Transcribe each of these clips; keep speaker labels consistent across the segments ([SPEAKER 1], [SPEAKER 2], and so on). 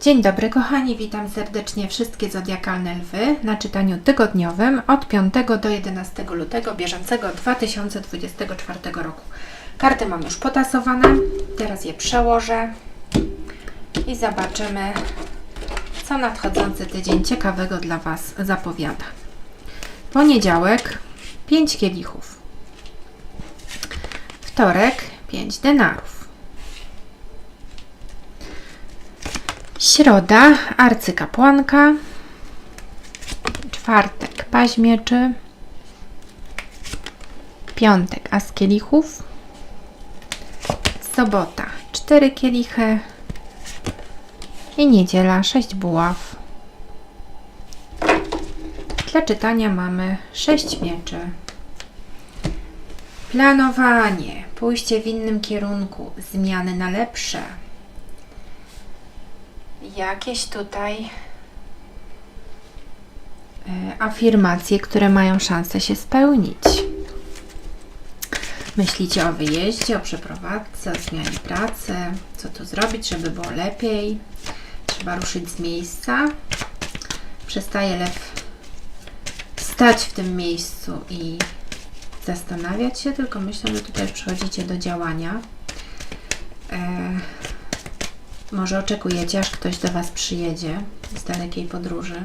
[SPEAKER 1] Dzień dobry kochani, witam serdecznie wszystkie zodiakalne lwy na czytaniu tygodniowym od 5 do 11 lutego bieżącego 2024 roku. Karty mam już potasowane, teraz je przełożę i zobaczymy, co nadchodzący tydzień ciekawego dla Was zapowiada. Poniedziałek 5 kielichów, wtorek 5 denarów. Środa, arcykapłanka. Czwartek, paź mieczy. Piątek, as kielichów. Sobota, cztery kielichy. I niedziela, sześć buław. Dla czytania mamy sześć mieczy. Planowanie, pójście w innym kierunku, zmiany na lepsze jakieś tutaj e, afirmacje, które mają szansę się spełnić. Myślicie o wyjeździe, o przeprowadzce, o zmianie pracy, co tu zrobić, żeby było lepiej. Trzeba ruszyć z miejsca. Przestaje lew stać w tym miejscu i zastanawiać się, tylko myślę, że tutaj przechodzicie do działania. E, może oczekujecie, aż ktoś do Was przyjedzie z dalekiej podróży.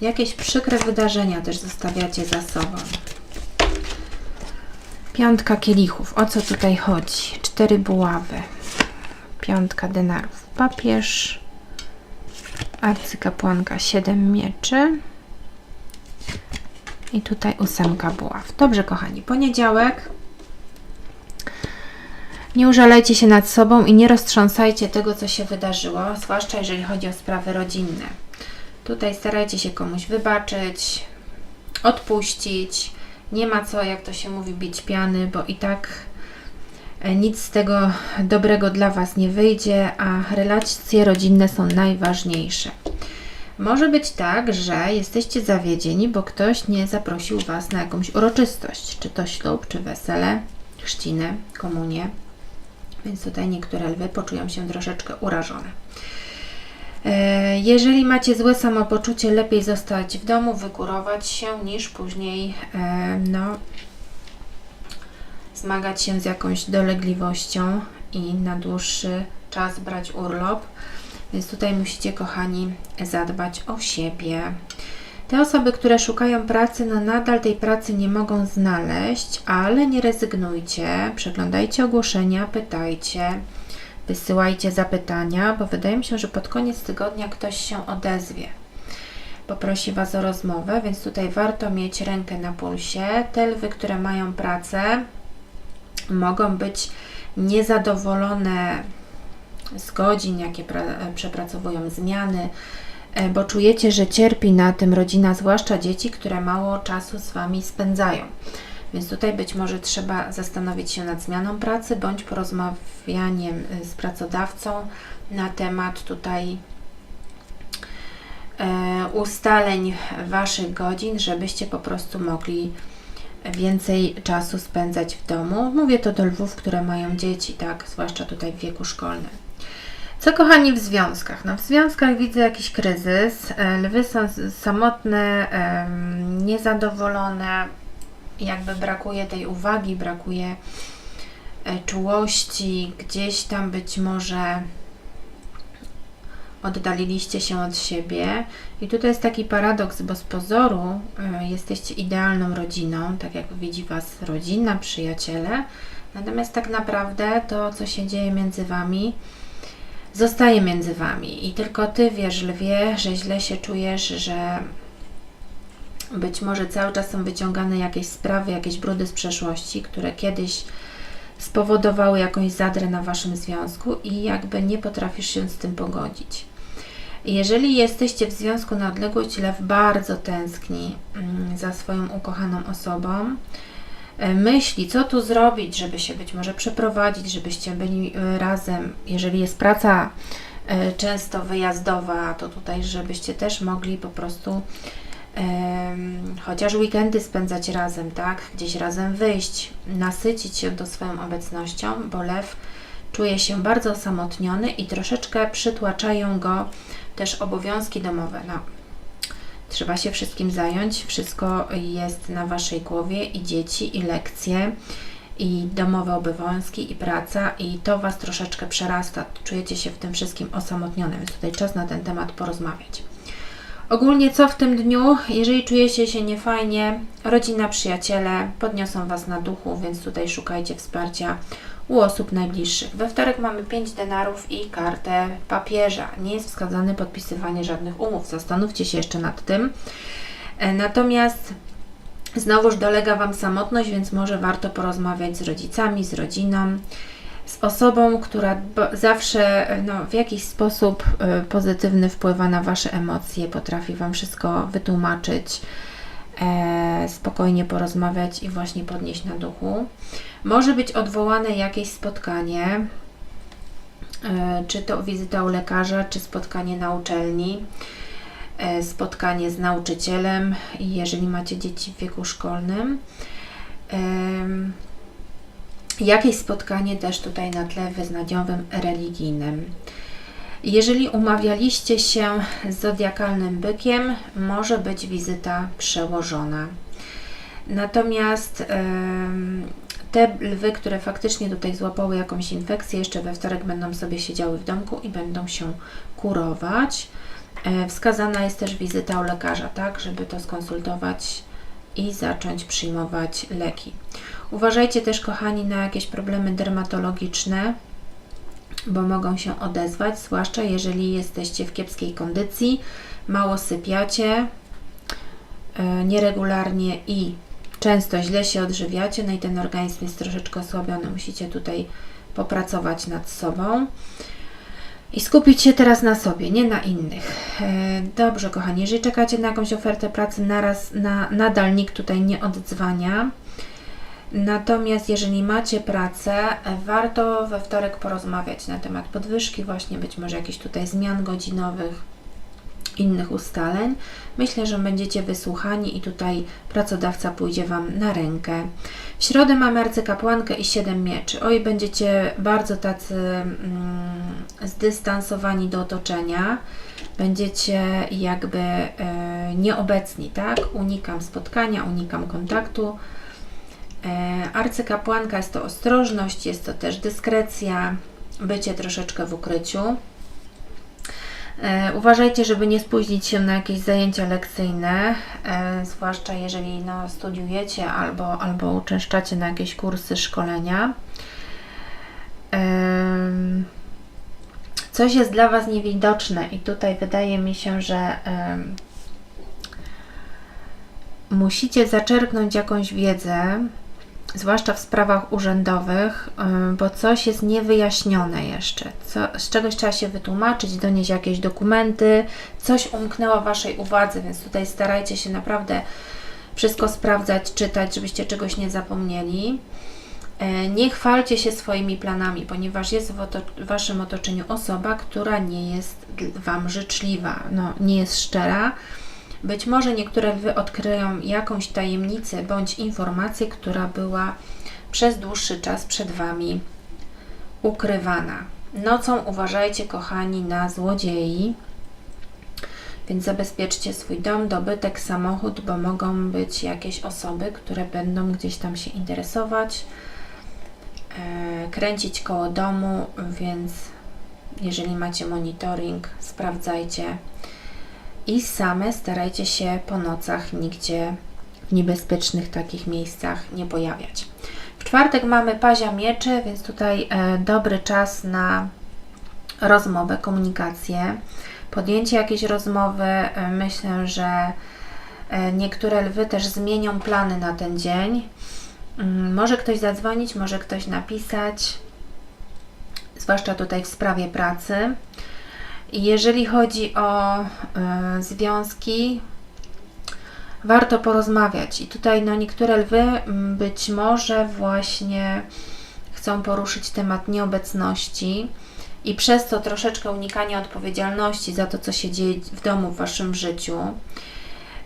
[SPEAKER 1] Jakieś przykre wydarzenia też zostawiacie za sobą. Piątka kielichów. O co tutaj chodzi? Cztery buławy. Piątka denarów. Papież. Arcykapłanka. Siedem mieczy. I tutaj ósemka buław. Dobrze, kochani. Poniedziałek. Nie użalajcie się nad sobą i nie roztrząsajcie tego, co się wydarzyło, zwłaszcza jeżeli chodzi o sprawy rodzinne. Tutaj starajcie się komuś wybaczyć, odpuścić. Nie ma co, jak to się mówi, bić piany, bo i tak e, nic z tego dobrego dla Was nie wyjdzie, a relacje rodzinne są najważniejsze. Może być tak, że jesteście zawiedzieni, bo ktoś nie zaprosił Was na jakąś uroczystość, czy to ślub, czy wesele, chrzciny, komunię więc tutaj niektóre lwy poczują się troszeczkę urażone. E, jeżeli macie złe samopoczucie, lepiej zostać w domu, wykurować się, niż później e, no, zmagać się z jakąś dolegliwością i na dłuższy czas brać urlop. Więc tutaj musicie, kochani, zadbać o siebie. Te osoby, które szukają pracy, no nadal tej pracy nie mogą znaleźć, ale nie rezygnujcie, przeglądajcie ogłoszenia, pytajcie, wysyłajcie zapytania, bo wydaje mi się, że pod koniec tygodnia ktoś się odezwie. Poprosi Was o rozmowę, więc tutaj warto mieć rękę na pulsie. Te lwy, które mają pracę, mogą być niezadowolone z godzin, jakie przepracowują zmiany, bo czujecie, że cierpi na tym rodzina, zwłaszcza dzieci, które mało czasu z Wami spędzają. Więc tutaj być może trzeba zastanowić się nad zmianą pracy bądź porozmawianiem e, z pracodawcą na temat tutaj e, ustaleń Waszych godzin, żebyście po prostu mogli więcej czasu spędzać w domu. Mówię to do lwów, które mają dzieci, tak, zwłaszcza tutaj w wieku szkolnym. Co kochani w związkach? No w związkach widzę jakiś kryzys. E, lwy są samotne, niezadowolone, jakby brakuje tej uwagi, brakuje e, czułości, gdzieś tam być może oddaliliście się od siebie. I tutaj jest taki paradoks, bo z pozoru e, jesteście idealną rodziną, tak jak widzi Was rodzina, przyjaciele. Natomiast tak naprawdę to, co się dzieje między Wami, zostaje między wami i tylko ty wiesz, lwie, że źle się czujesz, że być może cały czas są wyciągane jakieś sprawy, jakieś brudy z przeszłości, które kiedyś spowodowały jakąś zadrę na waszym związku i jakby nie potrafisz się z tym pogodzić. Jeżeli jesteście w związku na odległość, lew bardzo tęskni mm, za swoją ukochaną osobą, myśli, co tu zrobić, żeby się być może przeprowadzić, żebyście byli e, razem. Jeżeli jest praca e, często wyjazdowa, to tutaj, żebyście też mogli po prostu chociaż weekendy spędzać razem, tak? Gdzieś razem wyjść, nasycić się do swoją obecnością, bo lew czuje się bardzo osamotniony i troszeczkę przytłaczają go też obowiązki domowe. No, trzeba się wszystkim zająć, wszystko jest na Waszej głowie i dzieci, i lekcje, i domowe obowiązki, i praca, i to Was troszeczkę przerasta. Czujecie się w tym wszystkim osamotnionym, więc tutaj czas na ten temat porozmawiać. Ogólnie co w tym dniu, jeżeli czujecie się niefajnie, rodzina, przyjaciele podniosą Was na duchu, więc tutaj szukajcie wsparcia u osób najbliższych. We wtorek mamy 5 denarów i kartę papieża. Nie jest wskazane podpisywanie żadnych umów. Zastanówcie się jeszcze nad tym. E, Natomiast znowuż dolega Wam samotność, więc może warto porozmawiać z rodzicami, z rodziną, z osobą, która zawsze e, no, w jakiś sposób e, pozytywny wpływa na Wasze emocje, potrafi Wam wszystko wytłumaczyć, spokojnie porozmawiać i właśnie podnieść na duchu. Może być odwołane jakieś spotkanie, e, czy to wizyta u lekarza, czy spotkanie na uczelni, e, spotkanie z nauczycielem, jeżeli macie dzieci w wieku szkolnym. Jakieś spotkanie też tutaj na tle wyznaniowym, religijnym. Jeżeli umawialiście się z zodiakalnym bykiem, może być wizyta przełożona. Natomiast te lwy, które faktycznie tutaj złapały jakąś infekcję, jeszcze we wtorek będą sobie siedziały w domku i będą się kurować. E, Wskazana jest też wizyta u lekarza, tak, żeby to skonsultować i zacząć przyjmować leki. Uważajcie też, kochani, na jakieś problemy dermatologiczne, bo mogą się odezwać, zwłaszcza jeżeli jesteście w kiepskiej kondycji, mało sypiacie, e, nieregularnie i często źle się odżywiacie, no i ten organizm jest troszeczkę osłabiony. Musicie tutaj popracować nad sobą i skupić się teraz na sobie, nie na innych. E, Dobrze, kochani, jeżeli czekacie na jakąś ofertę pracy, naraz, na, nadal nikt tutaj nie oddzwania. Natomiast jeżeli macie pracę, e, warto we wtorek porozmawiać na temat podwyżki, właśnie być może jakichś tutaj zmian godzinowych, innych ustaleń. Myślę, że będziecie wysłuchani i tutaj pracodawca pójdzie Wam na rękę. W środę mamy arcykapłankę i siedem mieczy. Oj, będziecie bardzo tacy mm, zdystansowani do otoczenia. Będziecie jakby e, nieobecni, tak? Unikam spotkania, unikam kontaktu. E, arcykapłanka jest to ostrożność, jest to też dyskrecja, bycie troszeczkę w ukryciu. E, Uważajcie, żeby nie spóźnić się na jakieś zajęcia lekcyjne, e, zwłaszcza jeżeli no, studiujecie albo, albo uczęszczacie na jakieś kursy, szkolenia. Coś jest dla Was niewidoczne i tutaj wydaje mi się, że musicie zaczerpnąć jakąś wiedzę, zwłaszcza w sprawach urzędowych, ym, bo coś jest niewyjaśnione jeszcze. Co, z czegoś trzeba się wytłumaczyć, donieść jakieś dokumenty, coś umknęło Waszej uwadze, więc tutaj starajcie się naprawdę wszystko sprawdzać, czytać, żebyście czegoś nie zapomnieli. E, Nie chwalcie się swoimi planami, ponieważ jest w Waszym otoczeniu osoba, która nie jest Wam życzliwa, no, nie jest szczera. Być może niektóre lwy odkryją jakąś tajemnicę bądź informację, która była przez dłuższy czas przed Wami ukrywana. Nocą uważajcie, kochani, na złodziei, więc zabezpieczcie swój dom, dobytek, samochód, bo mogą być jakieś osoby, które będą gdzieś tam się interesować, e, kręcić koło domu, więc jeżeli macie monitoring, sprawdzajcie i same starajcie się po nocach nigdzie w niebezpiecznych takich miejscach nie pojawiać. W czwartek mamy pazia mieczy, więc tutaj e, dobry czas na rozmowę, komunikację, podjęcie jakiejś rozmowy. E, myślę, że e, niektóre lwy też zmienią plany na ten dzień. Mm, Może ktoś zadzwonić, może ktoś napisać, zwłaszcza tutaj w sprawie pracy. Jeżeli chodzi o e, związki, warto porozmawiać. I tutaj no, niektóre lwy mm, być może właśnie chcą poruszyć temat nieobecności i przez to troszeczkę unikania odpowiedzialności za to, co się dzieje w domu, w Waszym życiu.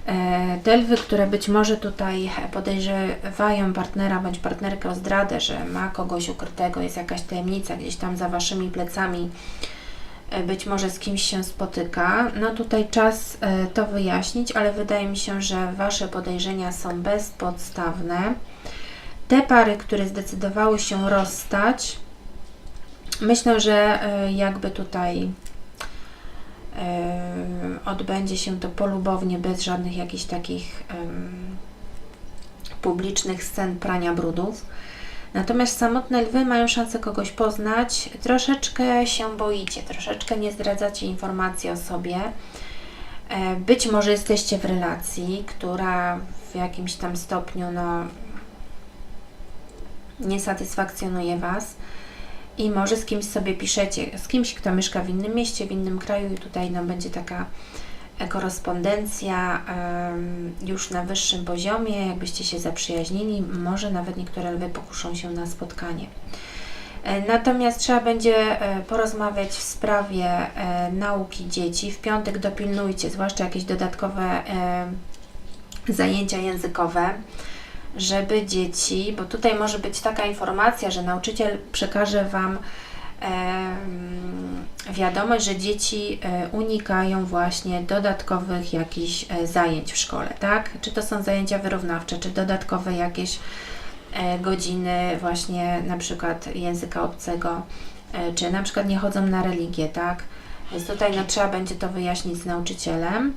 [SPEAKER 1] E, Te lwy, które być może tutaj podejrzewają partnera bądź partnerkę o zdradę, że ma kogoś ukrytego, jest jakaś tajemnica gdzieś tam za waszymi plecami, być może z kimś się spotyka. No tutaj czas e, to wyjaśnić, ale wydaje mi się, że wasze podejrzenia są bezpodstawne. Te pary, które zdecydowały się rozstać, myślę, że e, jakby tutaj e, odbędzie się to polubownie, bez żadnych jakichś takich publicznych scen prania brudów. Natomiast samotne lwy mają szansę kogoś poznać. Troszeczkę się boicie, troszeczkę nie zdradzacie informacji o sobie. E, Być może jesteście w relacji, która w jakimś tam stopniu no, nie satysfakcjonuje Was i może z kimś sobie piszecie, z kimś, kto mieszka w innym mieście, w innym kraju i tutaj no, będzie taka korespondencja już na wyższym poziomie, jakbyście się zaprzyjaźnili, może nawet niektóre lwy pokuszą się na spotkanie. E, Natomiast trzeba będzie e, porozmawiać w sprawie e, nauki dzieci. W piątek dopilnujcie, zwłaszcza jakieś dodatkowe zajęcia językowe, żeby dzieci, bo tutaj może być taka informacja, że nauczyciel przekaże Wam em, wiadomość, że dzieci e, unikają właśnie dodatkowych jakichś e, zajęć w szkole, tak? Czy to są zajęcia wyrównawcze, czy dodatkowe jakieś e, godziny właśnie na przykład języka obcego, czy na przykład nie chodzą na religię, tak? Więc tutaj no, trzeba będzie to wyjaśnić z nauczycielem.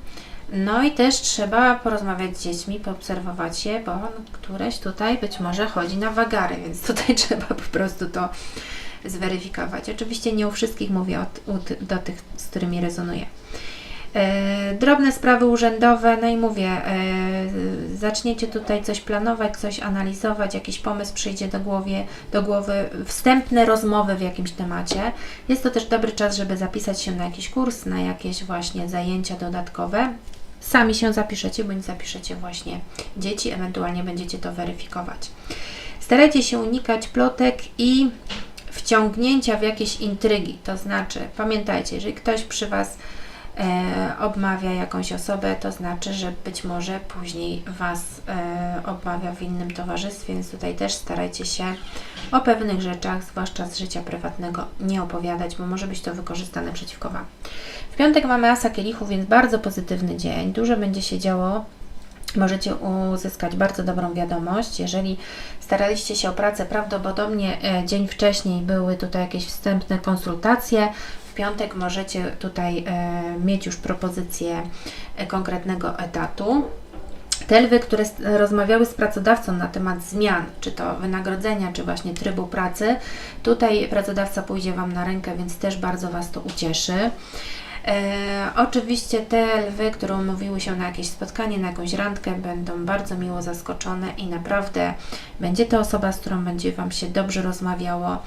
[SPEAKER 1] No i też trzeba porozmawiać z dziećmi, poobserwować je, bo któreś tutaj być może chodzi na wagary, więc tutaj trzeba po prostu to zweryfikować. Oczywiście nie u wszystkich mówię o, do tych, z którymi rezonuję. E, drobne sprawy urzędowe, no i mówię, e, zaczniecie tutaj coś planować, coś analizować, jakiś pomysł przyjdzie do, głowie, do głowy, wstępne rozmowy w jakimś temacie. Jest to też dobry czas, żeby zapisać się na jakiś kurs, na jakieś właśnie zajęcia dodatkowe. Sami się zapiszecie, bądź zapiszecie właśnie dzieci, ewentualnie będziecie to weryfikować. Starajcie się unikać plotek i wciągnięcia w jakieś intrygi. To znaczy, pamiętajcie, jeżeli ktoś przy Was e, obmawia jakąś osobę, to znaczy, że być może później Was e, obmawia w innym towarzystwie, więc tutaj też starajcie się o pewnych rzeczach, zwłaszcza z życia prywatnego, nie opowiadać, bo może być to wykorzystane przeciwko Wam. W piątek mamy Asa Kielichów, więc bardzo pozytywny dzień. Dużo będzie się działo. Możecie uzyskać bardzo dobrą wiadomość. Jeżeli staraliście się o pracę, prawdopodobnie e, dzień wcześniej były tutaj jakieś wstępne konsultacje. W piątek możecie tutaj e, mieć już propozycję e, konkretnego etatu. Te lwy, które rozmawiały z pracodawcą na temat zmian, czy to wynagrodzenia, czy właśnie trybu pracy, tutaj pracodawca pójdzie Wam na rękę, więc też bardzo Was to ucieszy. E, oczywiście te lwy, które umówiły się na jakieś spotkanie, na jakąś randkę, będą bardzo miło zaskoczone i naprawdę będzie to osoba, z którą będzie Wam się dobrze rozmawiało.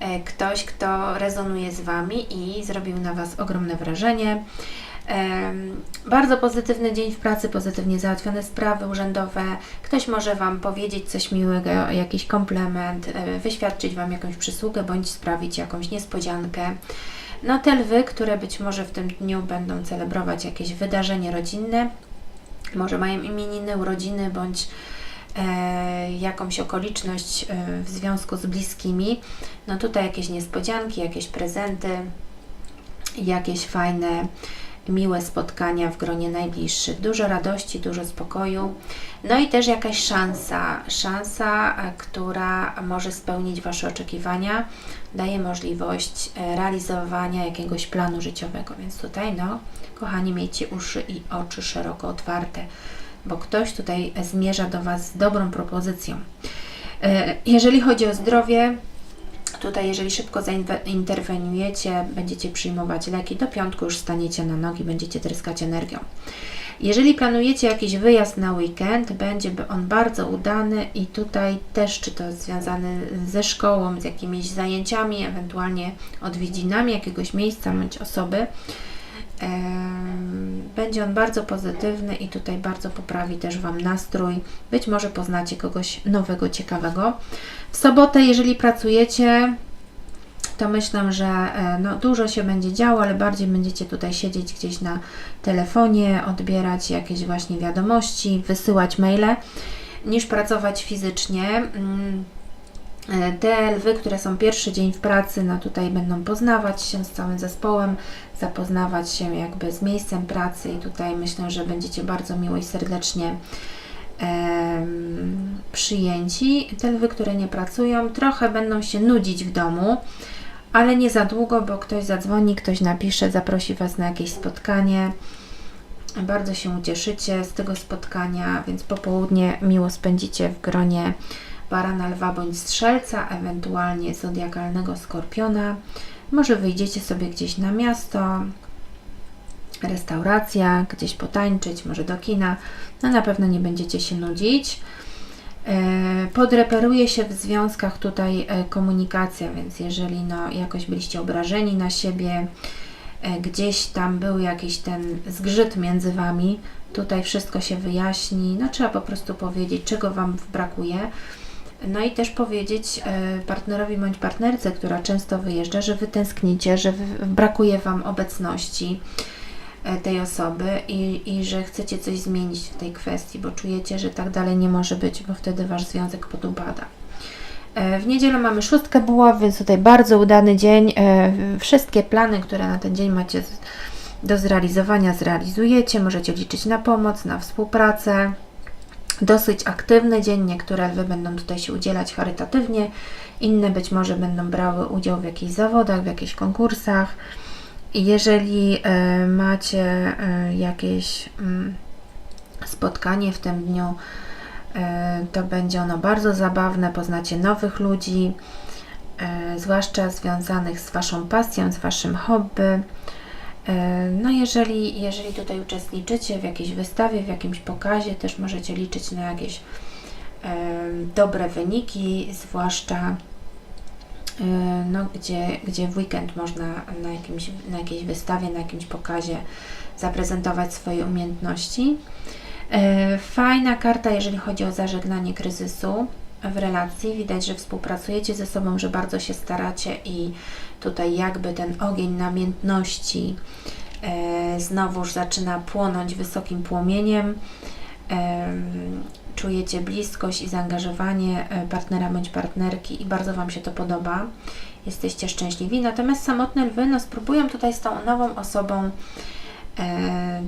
[SPEAKER 1] E, ktoś, kto rezonuje z Wami i zrobił na Was ogromne wrażenie. Em, Bardzo pozytywny dzień w pracy, pozytywnie załatwione sprawy urzędowe. Ktoś może Wam powiedzieć coś miłego, jakiś komplement, e, wyświadczyć Wam jakąś przysługę bądź sprawić jakąś niespodziankę. No te lwy, które być może w tym dniu będą celebrować jakieś wydarzenie rodzinne, może mają imieniny, urodziny bądź e, jakąś okoliczność e, w związku z bliskimi, no tutaj jakieś niespodzianki, jakieś prezenty, jakieś fajne, miłe spotkania w gronie najbliższych. Dużo radości, dużo spokoju. No i też jakaś szansa, szansa, e, która może spełnić Wasze oczekiwania, daje możliwość e, realizowania jakiegoś planu życiowego. Więc tutaj, no, kochani, miejcie uszy i oczy szeroko otwarte, bo ktoś tutaj zmierza do Was z dobrą propozycją. E, Jeżeli chodzi o zdrowie, Tutaj, jeżeli szybko zainterweniujecie, będziecie przyjmować leki, do piątku już staniecie na nogi, będziecie tryskać energią. Jeżeli planujecie jakiś wyjazd na weekend, będzie on bardzo udany i tutaj też, czy to związany ze szkołą, z jakimiś zajęciami, ewentualnie odwiedzinami jakiegoś miejsca bądź osoby, Będzie on bardzo pozytywny i tutaj bardzo poprawi też Wam nastrój. Być może poznacie kogoś nowego, ciekawego. W sobotę, jeżeli pracujecie, to myślę, że e, no, dużo się będzie działo, ale bardziej będziecie tutaj siedzieć gdzieś na telefonie, odbierać jakieś właśnie wiadomości, wysyłać maile, niż pracować fizycznie. Te lwy, które są pierwszy dzień w pracy, no tutaj będą poznawać się z całym zespołem, zapoznawać się jakby z miejscem pracy i tutaj myślę, że będziecie bardzo miło i serdecznie przyjęci. Te lwy, które nie pracują, trochę będą się nudzić w domu, ale nie za długo, bo ktoś zadzwoni, ktoś napisze, zaprosi Was na jakieś spotkanie. Bardzo się ucieszycie z tego spotkania, więc popołudnie miło spędzicie w gronie barana, lwa bądź strzelca, ewentualnie zodiakalnego skorpiona. Może wyjdziecie sobie gdzieś na miasto, restauracja, gdzieś potańczyć, może do kina. No na pewno nie będziecie się nudzić. E, Podreperuje się w związkach tutaj e, komunikacja, więc jeżeli no, jakoś byliście obrażeni na siebie, e, gdzieś tam był jakiś ten zgrzyt między Wami, tutaj wszystko się wyjaśni. No trzeba po prostu powiedzieć, czego Wam brakuje. No i też powiedzieć e, partnerowi bądź partnerce, która często wyjeżdża, że Wy tęsknicie, że brakuje Wam obecności e, tej osoby i, i że chcecie coś zmienić w tej kwestii, bo czujecie, że tak dalej nie może być, bo wtedy Wasz związek podupada. E, W niedzielę mamy szóstkę buław, więc tutaj bardzo udany dzień. Wszystkie plany, które na ten dzień macie do zrealizowania, zrealizujecie. Możecie liczyć na pomoc, na współpracę. Dosyć aktywny dzień. Niektóre lwy będą tutaj się udzielać charytatywnie, inne być może będą brały udział w jakichś zawodach, w jakichś konkursach. Jeżeli e, macie e, jakieś mm, spotkanie w tym dniu, e, to będzie ono bardzo zabawne. Poznacie nowych ludzi, zwłaszcza związanych z Waszą pasją, z Waszym hobby. E, No jeżeli, jeżeli tutaj uczestniczycie w jakiejś wystawie, w jakimś pokazie, też możecie liczyć na jakieś e, dobre wyniki, zwłaszcza e, no, gdzie, gdzie w weekend można na, jakimś, na jakiejś wystawie, na jakimś pokazie zaprezentować swoje umiejętności. Fajna karta, jeżeli chodzi o zażegnanie kryzysu w relacji. Widać, że współpracujecie ze sobą, że bardzo się staracie i tutaj jakby ten ogień namiętności e, znowuż zaczyna płonąć wysokim płomieniem. Em, Czujecie bliskość i zaangażowanie e, partnera bądź partnerki i bardzo Wam się to podoba. Jesteście szczęśliwi. Natomiast samotne lwy no, spróbują tutaj z tą nową osobą e,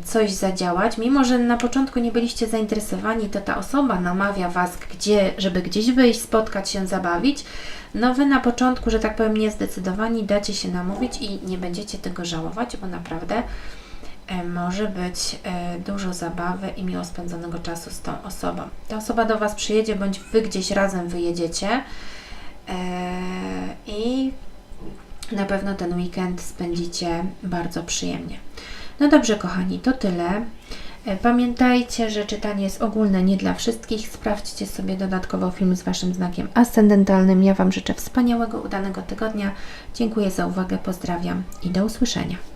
[SPEAKER 1] coś zadziałać. Mimo, że na początku nie byliście zainteresowani, to ta osoba namawia Was, gdzie, żeby gdzieś wyjść, spotkać się, zabawić. No Wy na początku, że tak powiem, niezdecydowani, dacie się namówić i nie będziecie tego żałować, bo naprawdę e, może być e, dużo zabawy i miło spędzonego czasu z tą osobą. Ta osoba do Was przyjedzie, bądź Wy gdzieś razem wyjedziecie e, i na pewno ten weekend spędzicie bardzo przyjemnie. No dobrze, kochani, to tyle. E, Pamiętajcie, że czytanie jest ogólne, nie dla wszystkich. Sprawdźcie sobie dodatkowo film z Waszym znakiem ascendentalnym. Ja Wam życzę wspaniałego, udanego tygodnia. Dziękuję za uwagę, pozdrawiam i do usłyszenia.